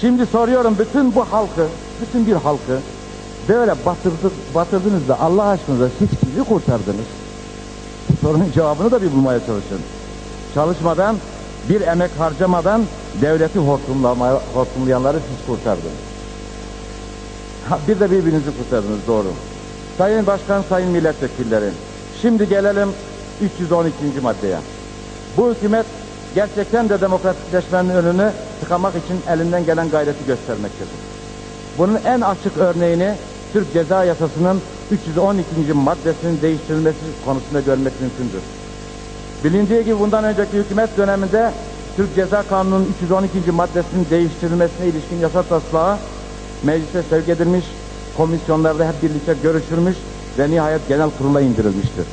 Şimdi soruyorum bütün bu halkı, bütün bir halkı böyle batırdı, batırdınız da Allah aşkına siz kimi kurtardınız? Bu sorunun cevabını da bir bulmaya çalışın. Çalışmadan, bir emek harcamadan devleti hortumlayanları siz kurtardınız. Bir de birbirinizi kurtardınız doğru. Sayın Başkan, Sayın Milletvekilleri. Şimdi gelelim 312. maddeye. Bu hükümet gerçekten de demokratikleşmenin önünü tıkamak için elinden gelen gayreti göstermektedir. Bunun en açık örneğini Türk Ceza Yasası'nın 312. maddesinin değiştirilmesi konusunda görmek mümkündür. Bilindiği gibi bundan önceki hükümet döneminde Türk Ceza Kanunu'nun 312. maddesinin değiştirilmesine ilişkin yasa taslağı meclise sevk edilmiş, komisyonlarda hep birlikte görüşülmüş ve nihayet genel kurula indirilmiştir.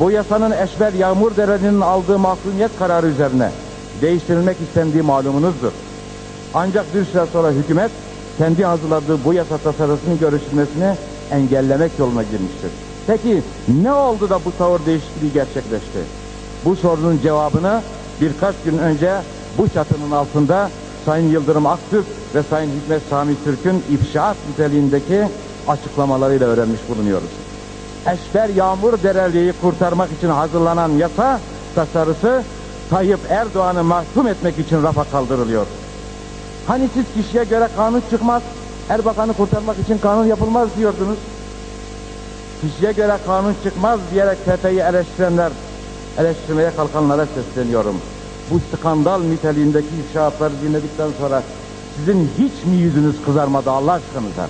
Bu yasanın Eşber Yağmur Dereli'nin aldığı mahkumiyet kararı üzerine değiştirilmek istendiği malumunuzdur. Ancak bir süre sonra hükümet kendi hazırladığı bu yasa tasarısının görüşülmesini engellemek yoluna girmiştir. Peki ne oldu da bu tavır değişikliği gerçekleşti? Bu sorunun cevabını birkaç gün önce bu çatının altında Sayın Yıldırım Aktürk ve Sayın Hikmet Sami Türk'ün ifşaat niteliğindeki açıklamalarıyla öğrenmiş bulunuyoruz. Eşber Yağmur Dereli'yi kurtarmak için hazırlanan yasa tasarısı Tayyip Erdoğan'ı mahkum etmek için rafa kaldırılıyor. Hani siz kişiye göre kanun çıkmaz, Erbakan'ı kurtarmak için kanun yapılmaz diyordunuz. Kişiye göre kanun çıkmaz diyerek FETÖ'yü eleştirenler, eleştirmeye kalkanlara sesleniyorum. Bu skandal niteliğindeki ifşaatları dinledikten sonra sizin hiç mi yüzünüz kızarmadı Allah aşkınıza?